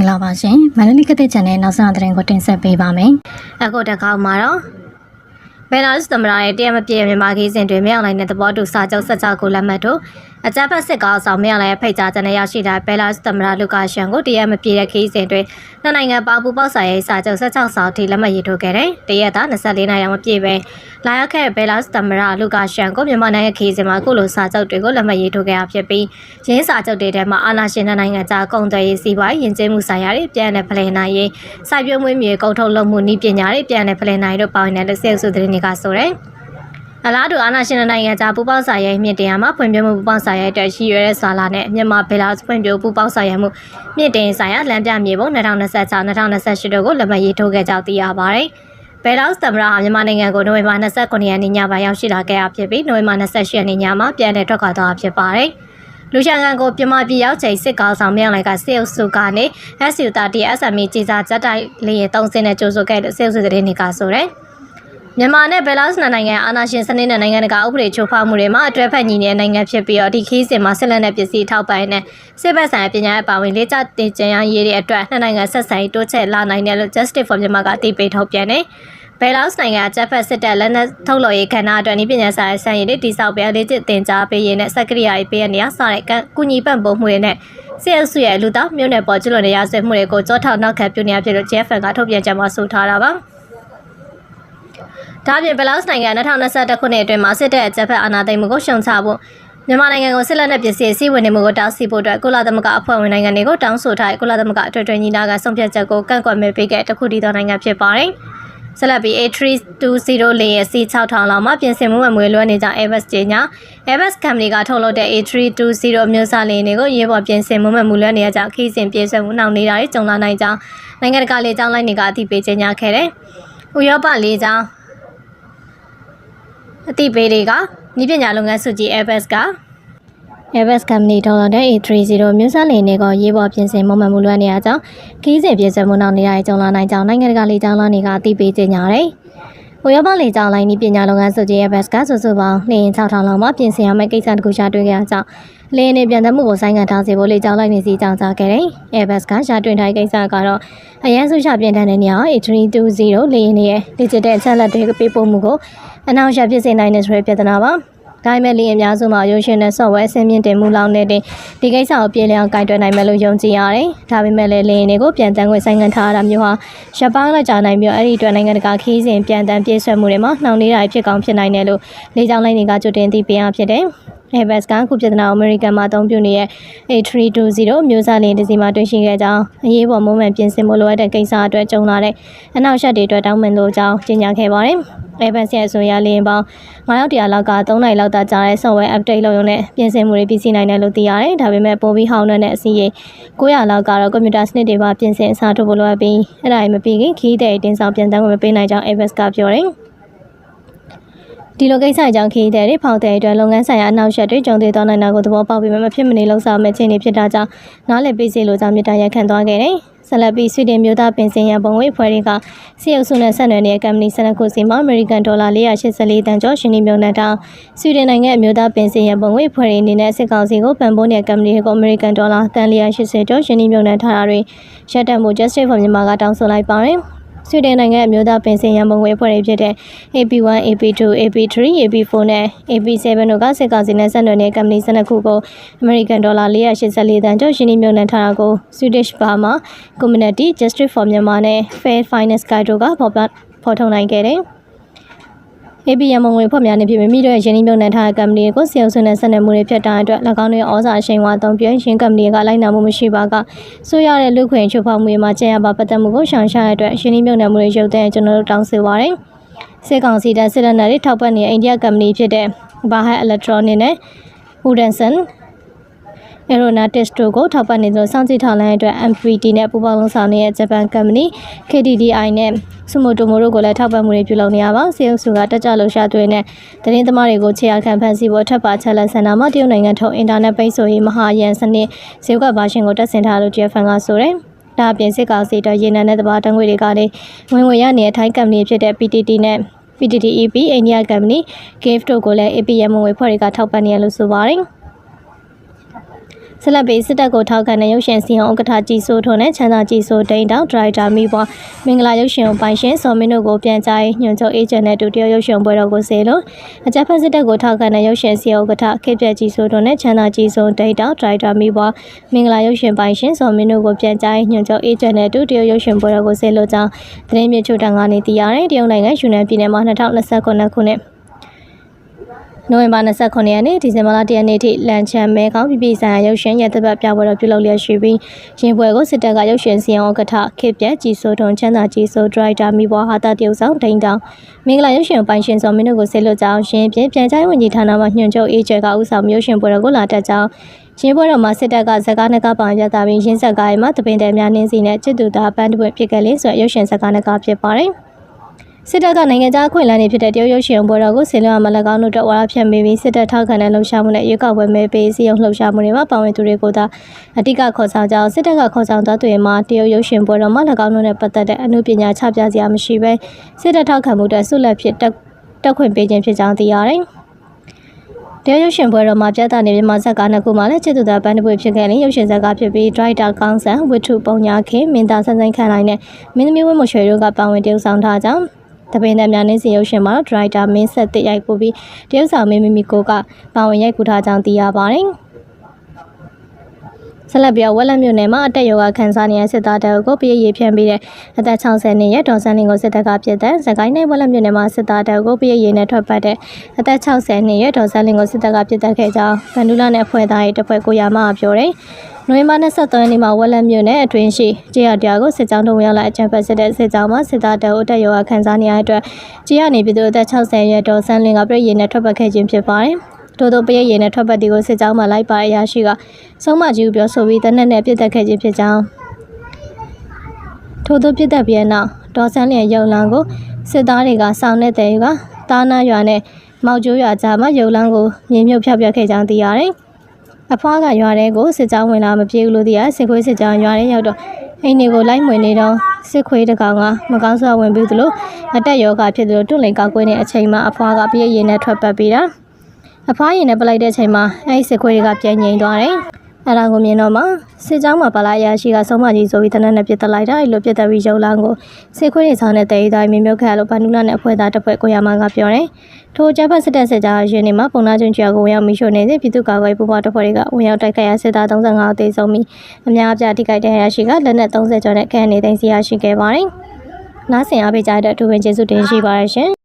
္ဂလာပါရှင်မန္တလေးကတဲ့ channel နောက်ဆုံးသတင်းကိုတင်ဆက်ပေးပါမယ်အခုတစ်ခေါက်မှာတော့ဘယ်လာစ်သမ္မတရဲ့တရားမပြည့်မြန်မာခီးစဉ်တွင်မြောက်လိုက်တဲ့သဘောတူစာချုပ်ဆက်ကြောကိုလက်မှတ်တို့အကြမ်းဖက်စစ်ကောင်းဆောင်မြောက်လိုက်ရဲ့ဖိတ်ကြားချက်နဲ့ရရှိတဲ့ဘယ်လာစ်သမ္မတလူကာရှန်ကိုတရားမပြည့်တဲ့ခီးစဉ်တွင်နှစ်နိုင်ငံပေါင်းပူပေါက်စာရေးစာချုပ်16ဆောင်ထိလက်မှတ်ရေးထိုးခဲ့တယ်တရက်သား24နိုင်အောင်မပြည့်ပဲလာရောက်ခဲ့ဘယ်လာစ်သမ္မတလူကာရှန်ကိုမြန်မာနိုင်ငံခီးစဉ်မှာအခုလိုစာချုပ်တွေကိုလက်မှတ်ရေးထိုးခဲ့တာဖြစ်ပြီးရင်းစာချုပ်တွေထဲမှာအာဏာရှင်တဲ့နိုင်ငံကြားကုန်သွယ်ရေးစီးပွားရေးယဉ်ကျေးမှုဆိုင်ရာတွေပြန်လည်ဖလှယ်နိုင်ရေးစိုက်ပျိုးမွေးမြူကုန်ထုတ်လုပ်မှုနည်းပညာတွေပြန်လည်ဖလှယ်နိုင်တို့ပါဝင်တဲ့လက်ဆက်စုသတင်းတွေကဆိုတယ် အလားတူအာနာရှင်နိုင်ငံကြားပူပေါင်းစာရေးမြင့်တင်ရမှာဖွံ့ဖြိုးမှုပူပေါင်းစာရေးအတွက်ရှိရတဲ့စာလာနဲ့မြန်မာဘယ်လာဖွံ့ဖြိုးပူပေါင်းစာရေးမှုမြင့်တင်ဆိုင်ရာလမ်းပြမြေပုံ2026-2028တို့ကိုလက်မှတ်ရေးထိုးခဲ့ကြောင်းသိရပါတယ်။ဘယ်လောက်သမ္မတဟာမြန်မာနိုင်ငံကိုနိုဝင်ဘာ29ရက်နေ့ညပိုင်းရောက်ရှိလာခဲ့တာဖြစ်ပြီးနိုဝင်ဘာ28ရက်နေ့ညမှာပြန်လည်ထွက်ခွာသွားတာဖြစ်ပါတယ်။လူချန်ကန်ကိုပြမပြရောက်ချိန်စစ်ကောင်းဆောင်မြောက်လိုက်ကစေအုပ်စုကနေ SU30 SME ကြီးစားကြက်တိုက်လေးရသုံးစင်းနဲ့ကြိုးဆိုခဲ့တဲ့စေအုပ်စုသတင်းတွေကဆိုတယ်။ မြန်မာနဲ့ဘယ်လာစ်နိုင်ငံအာဏာရှင်စနစ်နဲ့နိုင်ငံတကာဥပဒေချိုးဖောက်မှုတွေမှာအတွဲဖက်ညီနေတဲ့နိုင်ငံဖြစ်ပြီးတော့ဒီခီးစဉ်မှာဆက်လက်တဲ့ပစ္စည်းထောက်ပံ့နဲ့စစ်ဘက်ဆိုင်ရာပညာရေးပါဝင်လေးချတင်ကြံရေးတွေအတွက်နှစ်နိုင်ငံဆက်ဆံရေးတိုးချဲ့လာနိုင်တယ်လို့ Justice for Myanmar ကအသိပေးထုတ်ပြန်တယ်။ဘယ်လောက်နိုင်ငံဂျက်ဖက်စစ်တပ်လက်နက်ထုတ်လို့ရေးခန္ဓာအတွက်ဤပညာဆိုင်ရာဆန်ရည်တွေတိစောက်ပြလေးတစ်တင်ကြားပေးရတဲ့စက်ကရိယာရေးပေးရနေရစတဲ့ကုညီပံ့ပိုးမှုတွေနဲ့စစ်အုပ်စုရဲ့လူသားမျိုးနယ်ပေါ်ကျွလွန်တဲ့ရာဇဝတ်မှုတွေကိုကြောထောက်နောက်ခံပြုနေရဖြစ်လို့ JFN ကထုတ်ပြန်ကြမှာဆိုထားတာပါ။ ဒါ့အပြင်ဘယ်လောက်နိုင်ငံ2021ခုနှစ်အတွင်းမှာစစ်တပ်အကြမ်းဖက်အာဏာသိမ်းမှုကိုရှုံချဖို့မြန်မာနိုင်ငံကိုစစ်လက်နက်ပစ္စည်းစီးဝင်နေမှုကိုတားဆီးဖို့အတွက်ကုလသမဂ္ဂအဖွဲ့ဝင်နိုင်ငံတွေကိုတောင်းဆိုထားတဲ့ကုလသမဂ္ဂအထွေထွေညီလာခံဆုံးဖြတ်ချက်ကိုကန့်ကွက်မဲ့ပေးခဲ့တခုတည်းသောနိုင်ငံဖြစ်ပါတယ်။ဆက်လက်ပြီး A320 လေယာဉ် C6000 လောက်မှပြင်ဆင်မှုမွေလွှဲနေကြ Airbus ကြီးညာ Airbus Company ကထုတ်လုပ်တဲ့ A320 မျိုးစားလေယာဉ်တွေကိုရေးပေါ်ပြင်ဆင်မှုမွေလွှဲနေကြခီးစဉ်ပြေဆွဲမှုနှောင့်နေတာတွေကြုံလာနိုင်ကြောင်းနိုင်ငံတကာလေကြောင်းလိုင်းတွေကအသိပေးကြေညာခဲ့တယ်။ဥရောပလေကြောင်း အသိပေးတွေကဤပညာလုပ်ငန်းစုကြီး Airbus က Airbus Company ထုတ်လုပ်တဲ့ A320 မျိုးစားလေယာဉ်တွေကိုရေးပေါ်ပြင်ဆင်မမှန်မှုလွှမ်းနေရကြောင်းခီးစဉ်ပြင်ဆင်မှုနောက်နေရတဲ့ကြုံလာနိုင်ကြောင်းနိုင်ငံတကာလေကြောင်းလိုင်းတွေကအသိပေးကြေညာတယ်။ဥရောပလေကြောင်းလိုင်းဤပညာလုပ်ငန်းစုကြီး Airbus ကစုစုပေါင်းလေယာဉ်6000လောက်မှပြင်ဆင်ရမယ့်ကိစ္စတခုရှာတွေ့ခဲ့ရကြောင်း လေယာဉ်တွေပြန်သက်မှုကိုဆိုင်းငံ့ထားစေဖို့လေကြောင်းလိုင်းနေစီကြောင်းကြားခဲ့တယ်။ Airbus ကရှာတွေ့ထားတဲ့ကိစ္စကတော့အရန်စုရှာပြင်တန်းတဲ့နေရာ A320 လေယာဉ်တွေရဲ့ digital အချက်အလက်တွေပေးပို့မှုကိုအနောက်ရှဖြစ်စေနိုင်တဲ့ဆိုတဲ့ပြဿနာပါ။ဒါပေမဲ့လေအများစုမှာရုပ်ရှင်နဲ့ software အဆင့်မြင့်တင်မှုလောက်နဲ့တင်ဒီကိစ္စကိုပြေလည်အောင်ကင်တွယ်နိုင်မယ်လို့ယုံကြည်ရတယ်။ဒါပေမဲ့လည်းလေရင်တွေကိုပြန်တန်းခွင့်ဆိုင်ငံထားတာမျိုးဟာရပန်းလက်ကြနိုင်ပြီးအဲ့ဒီအတွက်နိုင်ငံတကာခီးစဉ်ပြန်တန်းပြေးဆွဲမှုတွေမှာနှောင့်နှေးတာဖြစ်ကောင်းဖြစ်နိုင်တယ်လို့လေကြောင်းလိုင်းတွေကကြိုတင်သိပေးရဖြစ်တယ်။ Airbus ကခုပြဿနာအမေရိကန်မှာအသုံးပြုနေတဲ့ A320 မျိုးစားလင်းတစ်စီးမှာတွေ့ရှိခဲ့ကြောင်းအရေးပေါ်မုံမှန်ပြင်ဆင်မှုလိုအပ်တဲ့ကိစ္စအတွက်ကြုံလာတဲ့အနောက်ရှက်တွေအတွက်တောင်းပန်လိုကြောင်းကြေညာခဲ့ပါတယ်။ Airbus ရဲ့အဆိုအရလင်းပေါင်း900တရားလောက်က3နိုင်လောက်သာကြာတဲ့ software update လုပ်ရုံနဲ့ပြင်ဆင်မှုတွေပြည်စီနိုင်တယ်လို့သိရတယ်။ဒါပေမဲ့ပိုပြီးဟောင်းတဲ့အစီအရေး900လောက်ကတော့ကွန်ပျူတာစနစ်တွေပါပြင်ဆင်အစားထိုးဖို့လိုအပ်ပြီးအဲ့ဒါမပြီးခင်ခီးတဲ့တင်ဆောင်ပြန်တန်းဝင်မပေးနိုင်ကြောင်း Airbus ကပြောတယ်။ ဒီလိုကိစ္စအကြောင်းခရီးသည်တွေဖောက်တဲ့အတွက်လုပ်ငန်းဆိုင်ရာအနောက်ရှက်တွေကြုံတွေ့သွားနိုင်တာကိုသဘောပေါက်ပြီးမှမဖြစ်မနေလှုပ်ဆောင်မဲ့ခြင်းတွေဖြစ်တာကြောင့်နားလည်ပေးစီလိုကြောင့်မြစ်တာရက်ခံသွားခဲ့တယ်။ဆက်လက်ပြီးဆွီဒင်မျိုးသားပင်စင်ရပုံငွေဖွဲ့တွေကစီအုပ်စုနဲ့ဆက်နွယ်နေတဲ့ကမ္ပဏီ12ခုစီမှာအမေရိကန်ဒေါ်လာ484တန်ကျော်ရှင်နေမြုံနဲ့တောင်းဆွီဒင်နိုင်ငံအမျိုးသားပင်စင်ရပုံငွေဖွဲ့တွေအနေနဲ့စစ်ကောင်စီကိုပံ့ပိုးနေတဲ့ကမ္ပဏီတွေကိုအမေရိကန်ဒေါ်လာတန်480ကျော်ရှင်နေမြုံနဲ့ထားတာတွေရပ်တန့်မှု Justice for Myanmar ကတောင်းဆိုလိုက်ပါတယ်။ ဆွီဒင်နိုင်ငံအမျိုးသားပင်စင်ရန်ပုံငွေအဖွဲ့တွေဖြစ်တဲ့ AP1, AP2, AP3, AP4 နဲ့ AP7 တို့ကစစ်ကောင်စီနဲ့ဆက်နွယ်တဲ့ကုမ္ပဏီ12ခုကိုအမေရိကန်ဒေါ်လာ484တန်ကျော်ရှင်းနှမြုပ်နှံထားတာကို Swedish Burma Community Justice for Myanmar နဲ့ Fair Finance Guide တို့ကဖော်ပြဖော်ထုတ်နိုင်ခဲ့တယ်။ ABM ငွေဖွဲ့များနေဖြစ်မိမိတို့ရဲ့ရင်းနှီးမြှုပ်နှံထားတဲ့ကမ္ပဏီကိုစီယုံဆွနဲ့ဆက်နွယ်မှုတွေဖြစ်တာအတွက်၎င်းတို့ရဲ့ဩဇာအရှိန်ဝါသုံးပြင်းရှင်ကမ္ပဏီကလိုက်နာမှုမရှိပါကဆိုရတဲ့လူခွင့်ချုပ်ဖောက်မှုတွေမှာကျရပါပတ်သက်မှုကိုရှောင်ရှားရတဲ့အတွက်ရင်းနှီးမြှုပ်နှံမှုတွေရုပ်သိမ်းကျွန်တော်တို့တောင်းဆိုပါရယ်စစ်ကောင်စီတပ်စစ်လက်နက်တွေထောက်ပံ့နေတဲ့အိန္ဒိယကမ္ပဏီဖြစ်တဲ့ Bharat Electronic နဲ့ Hudson Aeronautics တို့ကိုထောက်ပံ့နေသလိုစောင့်ကြည့်ထောက်လှမ်းအတွက် MPT နဲ့ပူးပေါင်းလုပ်ဆောင်နေတဲ့ဂျပန်ကုမ္ပဏီ KDDI နဲ့ဆူမိုတိုမိုတို့ကိုလည်းထောက်ပံ့မှုတွေပြုလုပ်နေရပါစေအုပ်စုကတက်ကြလှရှာတွေနဲ့သတင်းသမားတွေကိုခြေအခမ်းဖန်ဆီးဖို့ထပ်ပါချက်လက်ဆန္ဒမှာတရုတ်နိုင်ငံထုတ်အင်တာနက်ပိတ်ဆို့ရေးမဟာယန်စနစ်ဇေဝကဘာရှင်ကိုတက်ဆင်ထားလို့ JFN ကဆိုတယ်ဒါအပြင်စစ်ကောင်စီတော်ရေနံနဲ့တဘာတံငွေတွေကလည်းဝင်ဝင်ရနေတဲ့ထိုင်းကုမ္ပဏီဖြစ်တဲ့ PTT နဲ့ PTTEP အိန္ဒိယကုမ္ပဏီ Cave တို့ကိုလည်း APM ဝင်ဖွဲ့တွေကထောက်ပံ့နေရလို့ဆိုပါတယ်။ ဆက်လက်ပြီးစစ်တပ်ကိုထောက်ခံတဲ့ရုပ်ရှင်စီဟောဥက္ကဋ္ဌကြီးစိုးထွန်းနဲ့ချမ်းသာကြီးစိုးဒိန်တောင်ဒရိုက်တာမိဘွားမင်္ဂလာရုပ်ရှင်ကိုပိုင်ရှင်စော်မင်းတို့ကိုပြန်ကြားရေးညွှန်ချုပ်အေဂျင့်နဲ့ဒုတိယရုပ်ရှင်ပွဲတော်ကိုဆေလို့အကြမ်းဖက်စစ်တပ်ကိုထောက်ခံတဲ့ရုပ်ရှင်စီဟောဥက္ကဋ္ဌခေပြက်ကြီးစိုးထွန်းနဲ့ချမ်းသာကြီးစိုးဒိန်တောင်ဒရိုက်တာမိဘွားမင်္ဂလာရုပ်ရှင်ပိုင်ရှင်စော်မင်းတို့ကိုပြန်ကြားရေးညွှန်ချုပ်အေဂျင့်နဲ့ဒုတိယရုပ်ရှင်ပွဲတော်ကိုဆေလို့ကြောင်းသတင်းမြေချို့တန်ကနေသိရတယ်တရုတ်နိုင်ငံယူနန်ပြည်နယ်မှာ2029ခုနှစ် နိုဝင်ဘာ29ရက်နေ့ဒီဇင်ဘာလ1ရက်နေ့ထိလန်ချန်မဲခေါင်ပြည်ပြည်ဆိုင်ရာရုပ်ရှင်ရသက်ပတ်ပြပွဲတော်ပြုလုပ်လျက်ရှိပြီးရင်ပွဲကိုစစ်တပ်ကရုပ်ရှင်စီရင်ဥက္ကဋ္ဌခေပြက်ကြီးစိုးထွန်းချမ်းသာကြီးစိုးဒရိုက်တာမိဘွားဟာတာတရုတ်ဆောင်ဒိန်တောင်မင်္ဂလာရုပ်ရှင်ပိုင်ရှင်စော်မင်းတို့ကိုဆေလွတ်ကြောင်းရှင်ပြပြန်ချိုင်းဝန်ကြီးဌာနမှညွှန်ချုပ်အေဂျဲကဦးဆောင်ရုပ်ရှင်ပွဲတော်ကိုလာတက်ကြောင်းရှင်ပွဲတော်မှာစစ်တပ်ကဇကားနကပောင်ရတာပြီးရင်းဆက်ကားမှာတပင်တယ်များနှင်းစီနဲ့ချစ်တူတာပန်းတွင်ဖြစ်ခဲ့လေဆိုရုပ်ရှင်ဇကားနကဖြစ်ပါတယ် စစ်တပ်ကနိုင်ငံခြားခွင့်လန်းနေဖြစ်တဲ့တရုတ်ရုပ်ရှင်ပွဲတော်ကိုဆင်လွှတ်မလကောင်းတို့တော့ဝါရဖြတ်မိပြီးစစ်တပ်ထောက်ခံတဲ့လှုပ်ရှားမှုနဲ့ရွေးကောက်ပွဲမဲပေးစီအောင်လှုပ်ရှားမှုတွေမှာပါဝင်သူတွေကိုသာအတိကခေါ်ဆောင်ကြောင်းစစ်တပ်ကခေါ်ဆောင်သွားသူတွေမှာတရုတ်ရုပ်ရှင်ပွဲတော်မှာ၎င်းတို့နဲ့ပတ်သက်တဲ့အမှုပညာချပြစရာမရှိဘဲစစ်တပ်ထောက်ခံမှုတဲ့ဆုလက်ဖြစ်တက်တက်ခွင့်ပေးခြင်းဖြစ်ကြောင်းသိရတယ်။တရားရုပ်ရှင်ပွဲတော်မှာပြသနေမြန်မာဇက်ကားနှစ်ခုမှလည်းချစ်သူသားပန်းတပွေဖြစ်ခဲ့ရင်ရုပ်ရှင်ဇက်ကားဖြစ်ပြီးဒရိုက်တာကောင်းဆန်ဝိထုပုံညာခင်မင်းသားဆန်းဆန်းခန့်လိုက်နဲ့မင်းသမီးဝင်းမွှေရွှေတို့ကပါဝင်တရုပ်ဆောင်ထားကြောင်း တပင်းတဲ့များနေစီရုပ်ရှင်မှာဒရိုက်တာမင်းဆက်တစ်ရိုက်ပို့ပြီးတရုပ်ဆောင်မင်းမီမီကိုကပါဝင်ရိုက်ကူထားကြောင်းသိရပါတယ်။ ဆက်လက်ပြီးဝက်လက်မြို့နယ်မှာအတက်ယောဂခန်းစားနေတဲ့စစ်သားတပ်ကိုပြည်ရေးဖြန့်ပြီးတဲ့အသက်60နှစ်ရဲ့ဒေါ်စန်းလင်းကိုစစ်တပ်ကပြစ်တဲ့စကိုင်းနယ်ဝက်လက်မြို့နယ်မှာစစ်သားတပ်ကိုပြည်ရေးနဲ့ထွက်ပတ်တဲ့အသက်60နှစ်ရဲ့ဒေါ်စန်းလင်းကိုစစ်တပ်ကပြစ်တက်ခဲ့ကြောင်းဗန်ဒူလာနဲ့အဖွဲ့သားရဲ့တပ်ဖွဲ့ကိုရမကပြောတယ်။နိုဝင်ဘာ23ရက်နေ့မှာဝက်လက်မြို့နယ်အတွင်းရှိကြေးရတရားကိုစစ်ကြောင်းတုံးရောက်လာအကြံဖက်စစ်တဲ့စစ်ကြောင်းမှာစစ်သားတပ်ကိုတက်ယောဂခန်းစားနေရတဲ့အတွက်ကြေးရနေပြည်သူအသက်60ရဲ့ဒေါ်စန်းလင်းကပြည်ရေးနဲ့ထွက်ပတ်ခဲ့ခြင်းဖြစ်ပါတယ်။ တိုးတိုးပရိရေနဲ့ထွက်ပတ်တီကိုစစ်ကြောင်းမှလိုက်ပါအရာရှိကဆုံးမကြီးကိုပြောဆိုပြီးတနက်နဲ့ပြစ်တက်ခဲ့ခြင်းဖြစ်ကြောင်းထို့သောပြစ်တက်ပြီးတဲ့နောက်ဒေါ်ဆန်းလျင်ရုံလန်းကိုစစ်သားတွေကစောင်းတဲ့တဲ့ကတာနာရွာနဲ့မောက်ကျိုးရွာကြားမှာရုံလန်းကိုမြေမြုပ်ဖျောက်ပြခဲ့ကြောင်းသိရတယ်။အဖွားကရွာထဲကိုစစ်ကြောင်းဝင်လာမပြေဘူးလို့သိရစစ်ခွေးစစ်ကြောင်းရွာထဲရောက်တော့အိမ်တွေကိုလိုက်မွေနေတော့စစ်ခွေးတကောင်ကမကောင်းစွာဝင်ပြီးသလိုအတက်ယောဂဖြစ်သလိုတွန့်လိန်ကောက်ကွင်းတဲ့အချိန်မှာအဖွားကပြည့်ရည်နဲ့ထွက်ပတ်ပြီးတာ အဖွားရင်နဲ့ပလိုက်တဲ့အချိန်မှာအဲဒီစစ်ခွေးတွေကပြန်ငိန်သွားတယ်။အဲ့ဒါကိုမြင်တော့မှစစ်ကြောင်းမှာပလာရရှိကဆုံးမကြီးဆိုပြီးတနက်နဲ့ပြစ်တက်လိုက်တာအဲ့လိုပြစ်တက်ပြီးရုံလန်းကိုစစ်ခွေးတွေဆောင်တဲ့တေးသားမြင်မြုပ်ခဲ့လို့ဘန်နူလာနဲ့အဖွဲ့သားတစ်ဖွဲ့ကိုရမကပြောတယ်။ထိုကျဖက်စစ်တပ်စစ်သားရင်းနေမှာပုံနာကျွန်းကျွာကိုဝင်ရောက်မိရှို့နေတဲ့ပြည်သူ့ကာကွယ်ပူးပေါင်းတပ်ဖွဲ့တွေကဝင်ရောက်တိုက်ခိုက်ရစစ်သား35အသေးဆုံးပြီးအများအပြားထိခိုက်တဲ့ရရှိကလက်နက်30ကျော်နဲ့ကန်နေသိမ်းစီရရှိခဲ့ပါတယ်။နားဆင်အားပေးကြတဲ့အထူးပင်ကျေးဇူးတင်ရှိပါတယ်ရှင်။